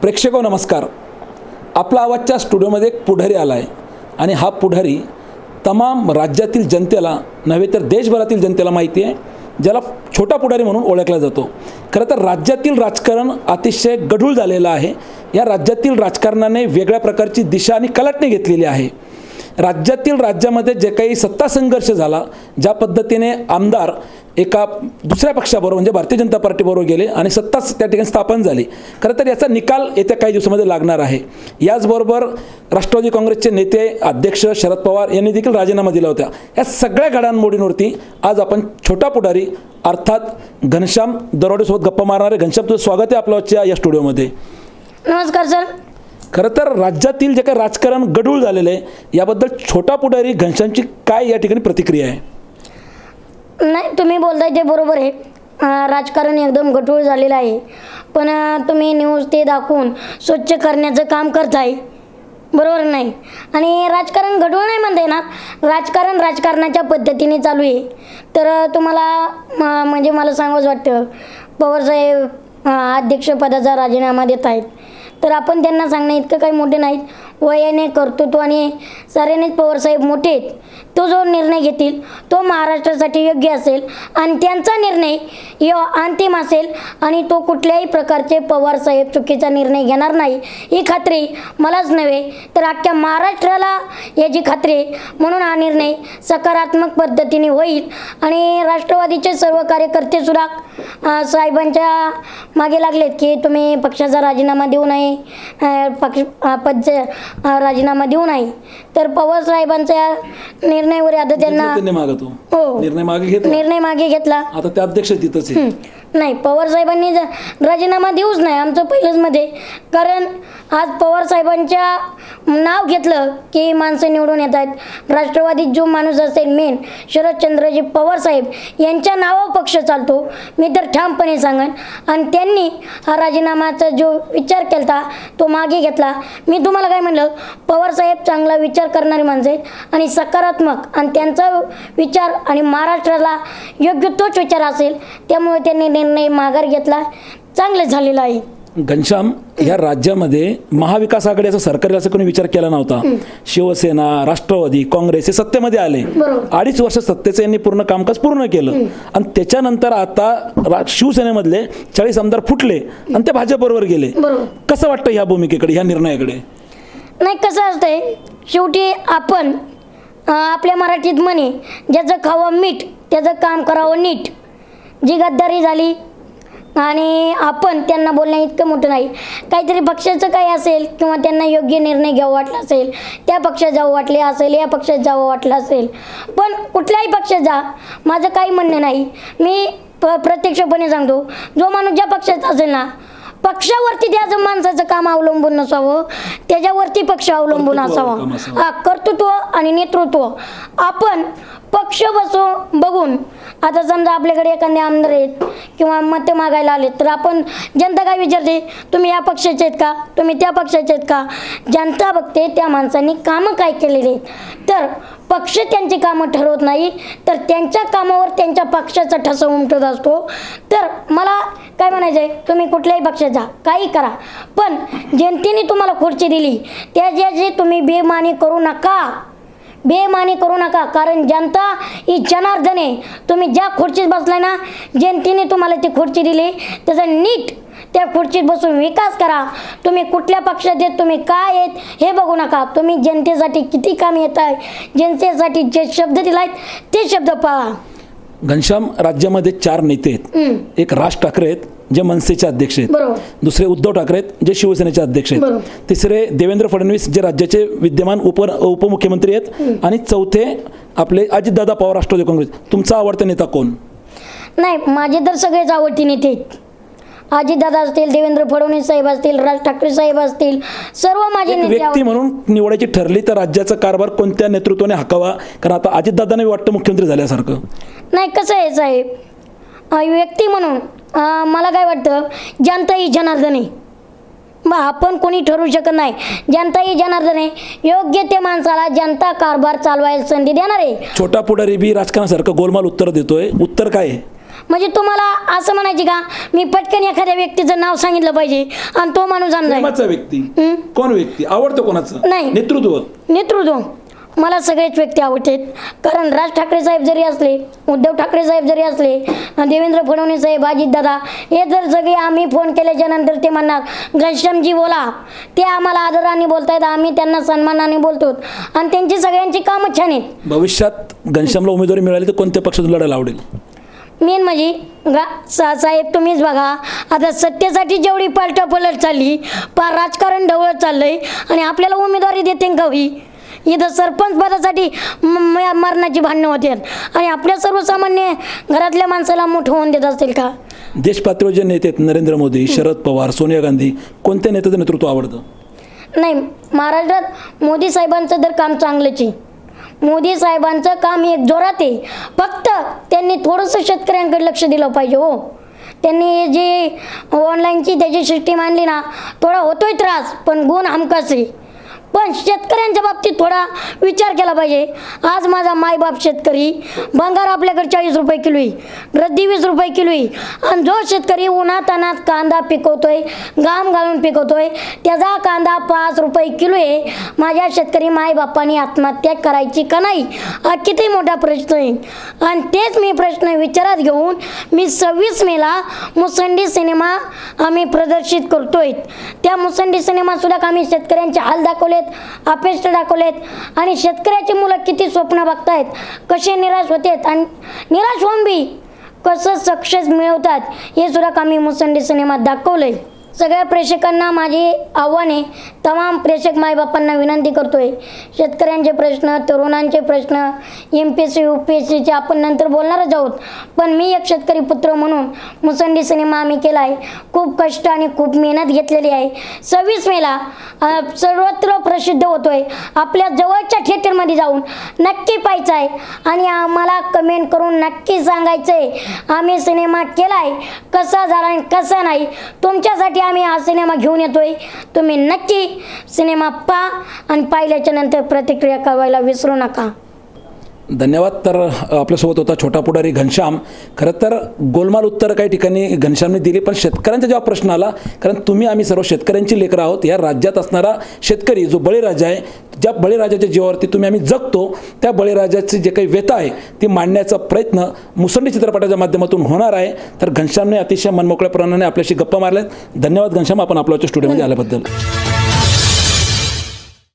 प्रेक्षक नमस्कार. आपला आवाजच्या स्टुडिओमध्ये एक पुढारी आला आहे आणि हा पुढारी तमाम राज्यातील जनतेला नव्हे तर देशभरातील जनतेला माहिती आहे ज्याला छोटा पुढारी म्हणून ओळखला जातो. खरं तर राज्यातील राजकारण अतिशय गढूळ झालेलं आहे. या राज्यातील राजकारणाने वेगळ्या प्रकारची दिशा आणि कलाटणी घेतलेली आहे. राज्यातील राज्यामध्ये जे काही सत्ता संघर्ष झाला ज्या पद्धतीने आमदार एका दुसऱ्या पक्षाबरोबर म्हणजे भारतीय जनता पार्टीबरोबर गेले आणि सत्ताच त्या ठिकाणी स्थापन झाली. खरं तर याचा निकाल येत्या काही दिवसामध्ये लागणार आहे. याचबरोबर राष्ट्रवादी काँग्रेसचे नेते अध्यक्ष शरद पवार यांनी देखील राजीनामा दिला होता. या सगळ्या घडामोडींवरती आज आपण छोटा पुढारी अर्थात घनश्याम दरोडेसोबत गप्पा मारणारे. घनश्याम तुझं स्वागत आहे आपल्या या स्टुडिओमध्ये. नमस्कार सर. खरं तर राज्यातील जे काही राजकारण गढूळ झालेलं आहे याबद्दल छोटा पुढारी घनश्यामची काय या ठिकाणी प्रतिक्रिया आहे? नाही तुम्ही बोलताय ते बरोबर आहे. राजकारण एकदम गठूळ झालेलं आहे. पण तुम्ही न्यूज ते दाखवून स्वच्छ करण्याचं काम करताय. बरोबर नाही? आणि राजकारण गढूळ नाही म्हणता येणार. राजकारण राजकारणाच्या पद्धतीने चालू आहे. तर तुम्हाला म्हणजे मला सांगावंच वाटतं. पवारसाहेब अध्यक्षपदाचा राजीनामा देत आहेत. तर आपण त्यांना सांगणं इतकं काही मोठे नाहीत. वयाने कर्तृत्व आणि साऱ्यानेच पवारसाहेब मोठे आहेत. तो जो निर्णय घेतील तो महाराष्ट्रासाठी योग्य असेल आणि त्यांचा निर्णय यो अंतिम असेल आणि तो कुठल्याही प्रकारचे पवारसाहेब चुकीचा निर्णय घेणार नाही. ही खात्री मलाच नव्हे तर अख्ख्या महाराष्ट्राला याची खात्री आहे. म्हणून हा निर्णय सकारात्मक पद्धतीने होईल आणि राष्ट्रवादीचे सर्व कार्यकर्तेसुद्धा साहेबांच्या मागे लागलेत की तुम्ही पक्षाचा राजीनामा देऊ नये अं, पक्ष पद राजीनामा देऊ नये तर पवार साहेबांच्या निर्णयावर आता त्यांना हो. निर्णय मागे घेतला. निर्णय मागे घेतला. आता ते अध्यक्ष तिथंच. नाही पवार साहेबांनी राजीनामा देऊच नाही आमचं पहिलंचमध्ये कारण आज पवार साहेबांच्या नाव घेतलं की माणसं निवडून येत आहेत. राष्ट्रवादीत जो माणूस असेल मेन शरदचंद्रजी पवार साहेब यांच्या नावावर पक्ष चालतो. मी तर ठामपणे सांगेन. आणि त्यांनी हा राजीनामाचा जो विचार केला तो मागे घेतला. मी तुम्हाला काय म्हणलं? पवार साहेब चांगला विचार करणारे माणसं आहेत आणि सकारात्मक. आणि त्यांचा विचार आणि महाराष्ट्राला योग्य तोच विचार असेल त्यामुळे त्यांनी निर्णय माघार घेतला. चांगलं झालेलं आहे. घनश्याम या राज्यामध्ये महाविकास आघाडीचा सरकारी असं कोणी विचार केला नव्हता. शिवसेना राष्ट्रवादी काँग्रेस हे सत्तेमध्ये आले. अडीच वर्ष सत्तेचं यांनी पूर्ण कामकाज पूर्ण केलं. आणि त्याच्यानंतर आता शिवसेनेमधले चाळीस आमदार फुटले आणि ते भाजपबरोबर गेले. कसं वाटतं ह्या भूमिकेकडे ह्या निर्णयाकडे? नाही कसं असतंय शेवटी आपण आपल्या मराठीत म्हणे ज्याचं खावं मीठ त्याचं काम करावं नीट. जी गद्दारी झाली आणि आपण त्यांना बोलणं इतकं मोठं नाही. काहीतरी पक्षाचं काही असेल किंवा त्यांना योग्य निर्णय घ्यावं वाटला असेल त्या पक्षात जावं वाटले असेल या पक्षात जावं वाटलं असेल. पण कुठल्याही पक्षात जा माझं काही म्हणणं नाही. मी प प्रत्यक्षपणे सांगतो जो माणूस ज्या पक्षात असेल ना पक्षावरती त्या माणसाचं काम अवलंबून नसावं त्याच्यावरती पक्ष अवलंबून असावा. हा कर्तृत्व आणि नेतृत्व. आपण पक्ष बसू बघून आता समजा आपल्याकडे एखादे आमदार आहेत किंवा मतं मागायला आलेत तर आपण जनता काय विचारते? तुम्ही या पक्षाचे आहेत का? तुम्ही त्या पक्षाचे आहेत का? जनता बघते त्या माणसांनी कामं काय केलेली आहेत. तर पक्ष त्यांची कामं ठरवत नाही तर त्यांच्या कामावर त्यांच्या पक्षाचा ठसा उमटत असतो. तर मला काय म्हणायचं आहे तुम्ही कुठल्याही पक्षात जा काही करा. पण जनतेने तुम्हाला खुर्ची दिली. त्या जे तुम्ही बेमानी करू नका. बेमानी करू नका कारण जनता ही जनार्दन आहे. तुम्ही ज्या खुर्चीत बसलाय ना जनतेने तुम्हाला ती खुर्ची दिली त्याचा नीट त्या खुर्चीत बसून विकास करा. तुम्ही कुठल्या पक्षात येत तुम्ही काय आहेत हे बघू नका. तुम्ही जनतेसाठी किती काम येत आहे जनतेसाठी जे शब्द दिलायत ते शब्द पहा. घनश्याम राज्यामध्ये चार नेते आहेत. एक राज ठाकरे आहेत जे मनसेचे अध्यक्ष आहेत. बरोबर. दुसरे उद्धव ठाकरे आहेत जे शिवसेनेचे अध्यक्ष आहेत. बरोबर. तिसरे देवेंद्र फडणवीस जे राज्याचे विद्यमान उप उपमुख्यमंत्री आहेत. आणि चौथे आपले अजितदादा पवार राष्ट्रवादी काँग्रेस. तुमचा आवडता नेता कोण? नाही माझे तर सगळेच आवडते नेते आहेत. अजितदादा असतील देवेंद्र फडणवीस साहेब असतील राज ठाकरे साहेब असतील सर्व माझे व्यक्ती. म्हणून निवडायची ठरली तर राज्याचा कारभार कोणत्या नेतृत्वाने हाकावा? कारण आता अजितदादांना वाटतं मुख्यमंत्री झाल्यासारखं. नाही कसं आहे साहेब? व्यक्ती म्हणून मला काय वाटतं? जनता ही जनार्दन आहे मग आपण कोणी ठरवू शकत नाही. जनता ही जनार्दन आहे योग्य ते माणसाला जनता कारभार चालवायला संधी देणार. आहे छोटा पुढारी बी राजकारणासारखं गोलमाल उत्तर देतोय. उत्तर काय आहे? म्हणजे तुम्हाला असं म्हणायचे का? मी पटकन एखाद्या व्यक्तीचं नाव सांगितलं पाहिजे आणि तो माणूस प्रेमाचा व्यक्ती? कोण व्यक्ती? आवडतं कोणाचं? नाही. नेतृत्व. नेतृत्व. मला सगळेच व्यक्ती आवडतात. कारण राज ठाकरे साहेब जरी असले उद्धव ठाकरे साहेब जरी असले देवेंद्र फडणवीस साहेब अजितदादा हे जर सगळे आम्ही फोन केल्याच्यानंतर ते म्हणणार घनश्यामजी बोला. ते आम्हाला आदराने बोलतायत आम्ही त्यांना सन्मानाने बोलतो. आणि त्यांची सगळ्यांची कामं छान आहेत. भविष्यात घनश्यामला उमेदवारी मिळाली तर कोणत्या पक्षातून लढायला आवडेल? मेन म्हणजे गा सा साहेब तुम्हीच बघा. आता सत्तेसाठी जेवढी पलट चालली पार राजकारण ढवळत चाललंय आणि आपल्याला उमेदवारी देते का इथं सरपंच पदासाठी मरणाची भांडणं होते आणि आपल्या सर्वसामान्य घरातल्या माणसाला मोठं होऊन देत असतील का? देश पातळीवर जे नेते नरेंद्र मोदी शरद पवार सोनिया गांधी कोणत्या नेत्याचं नेतृत्व आवडतं? नाही महाराष्ट्रात मोदी साहेबांचं तर काम चांगलंच आहे. मोदी साहेबांचं काम एक जोरात आहे. फक्त त्यांनी थोडंसं शेतकऱ्यांकडे लक्ष दिलं पाहिजे हो. त्यांनी जी ऑनलाईनची त्याची सिस्टीम आणली ना थोडा होतोय त्रास पण गुण हमखास आहे. पण शेतकऱ्यांच्या बाबतीत थोडा विचार केला पाहिजे. आज माझा मायबाप शेतकरी भंगार आपल्याकडे चाळीस रुपये किलो आहे रद्दी वीस रुपये किलो आहे आणि जो शेतकरी उन्हात अनात कांदा पिकवतोय घाम घालून पिकवतोय त्याचा कांदा पाच रुपये किलो आहे. माझ्या शेतकरी मायबापांनी आत्महत्या करायची का नाही हा किती मोठा प्रश्न आहे. आणि तेच मी प्रश्न विचारात घेऊन मी सव्वीस मेला मुसंडी सिनेमा आम्ही प्रदर्शित करतोय. त्या मुसंडी सिनेमासुद्धा आम्ही शेतकऱ्यांचे हाल दाखवलेत अपेष्ट दाखवलेत. आणि शेतकऱ्याची मुलं किती स्वप्न बघतायत कसे निराश होतेत आणि निराश होऊन बी कसं सक्सेस मिळवतात हे सुद्धा आम्ही मुसंडी सिनेमात दाखवलंय. सगळ्या प्रेक्षकांना माझी आव्हान आहे. तमाम प्रेक्षक मायबापांना विनंती करतोय. शेतकऱ्यांचे प्रश्न तरुणांचे प्रश्न M P S C U P S सीचे आपण नंतर बोलणारच आहोत. पण मी एक शेतकरी पुत्र म्हणून मुसंडी सिनेमा आम्ही केला आहे खूप कष्ट आणि खूप मेहनत घेतलेली आहे. सव्वीस मेला सर्वत्र प्रसिद्ध होतोय. आपल्या जवळच्या थिएटरमध्ये जाऊन नक्की पाहायचं आहे आणि आम्हाला कमेंट करून नक्की सांगायचं आहे आम्ही सिनेमा केला आहे कसा झाला आणि कसा नाही तुमच्यासाठी आम्ही हा सिनेमा घेऊन येतोय. तुम्ही नक्की सिनेमा पहा आणि पाहिल्याच्या नंतर प्रतिक्रिया कळवायला विसरू नका. धन्यवाद. तर आपल्यासोबत होता छोटा पुढारी घनश्याम. खरं तर गोलमाल उत्तर काही ठिकाणी घनश्यामने दिली पण शेतकऱ्यांचा जेव्हा प्रश्न आला कारण तुम्ही आम्ही सर्व शेतकऱ्यांची लेकरं आहोत या राज्यात असणारा शेतकरी जो बळीराजा आहे ज्या बळीराजाच्या जीवावरती तुम्ही आम्ही जगतो त्या बळीराजाची जे काही व्यथा आहे ती मांडण्याचा प्रयत्न मुसंडी चित्रपटाच्या माध्यमातून होणार आहे. तर घनश्यामने अतिशय मनमोकळ्या प्रमाणाने आपल्याशी गप्पा मारल्यात. धन्यवाद घनश्याम आपण आपल्या स्टुडिओमध्ये आल्याबद्दल.